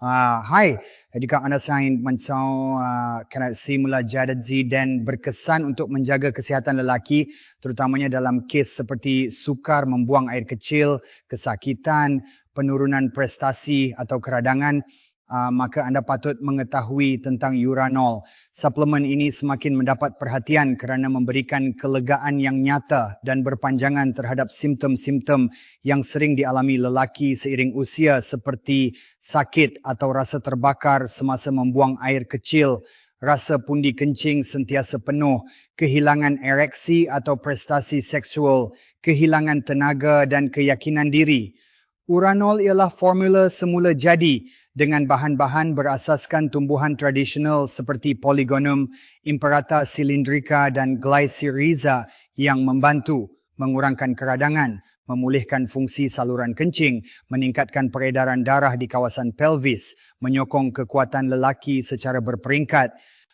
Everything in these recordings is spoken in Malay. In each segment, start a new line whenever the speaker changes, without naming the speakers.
Uh, hai, jika anda sayang macam uh, kena simula jadat dan berkesan untuk menjaga kesihatan lelaki terutamanya dalam kes seperti sukar membuang air kecil, kesakitan, penurunan prestasi atau keradangan, uh, maka anda patut mengetahui tentang uranol. Suplemen ini semakin mendapat perhatian kerana memberikan kelegaan yang nyata dan berpanjangan terhadap simptom-simptom yang sering dialami lelaki seiring usia seperti sakit atau rasa terbakar semasa membuang air kecil, rasa pundi kencing sentiasa penuh, kehilangan ereksi atau prestasi seksual, kehilangan tenaga dan keyakinan diri. Uranol ialah formula semula jadi dengan bahan-bahan berasaskan tumbuhan tradisional seperti Polygonum, Imperata cylindrica dan Glycyrrhiza yang membantu mengurangkan keradangan, memulihkan fungsi saluran kencing, meningkatkan peredaran darah di kawasan pelvis, menyokong kekuatan lelaki secara berperingkat,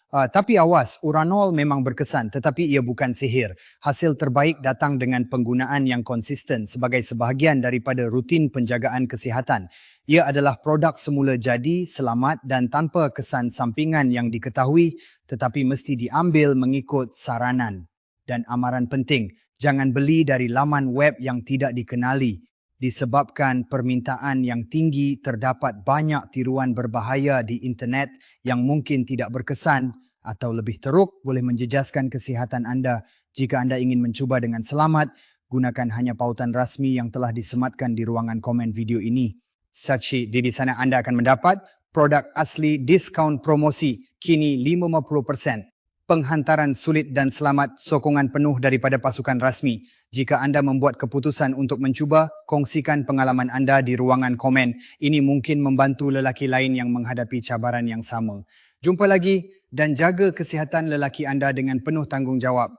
Uh, tapi awas, uranol memang berkesan tetapi ia bukan sihir. Hasil terbaik datang dengan penggunaan yang konsisten sebagai sebahagian daripada rutin penjagaan kesihatan. Ia adalah produk semula jadi, selamat dan tanpa kesan sampingan yang diketahui tetapi mesti diambil mengikut saranan. Dan amaran penting, jangan beli dari laman web yang tidak dikenali. Disebabkan permintaan yang tinggi terdapat banyak tiruan berbahaya di internet yang mungkin tidak berkesan atau lebih teruk boleh menjejaskan kesihatan anda. Jika anda ingin mencuba dengan selamat, gunakan hanya pautan rasmi yang telah disematkan di ruangan komen video ini. Sachi, di sana anda akan mendapat produk asli diskaun promosi kini 50%. Penghantaran sulit dan selamat sokongan penuh daripada pasukan rasmi. Jika anda membuat keputusan untuk mencuba, kongsikan pengalaman anda di ruangan komen. Ini mungkin membantu lelaki lain yang menghadapi cabaran yang sama. Jumpa lagi dan jaga kesihatan lelaki anda dengan penuh tanggungjawab.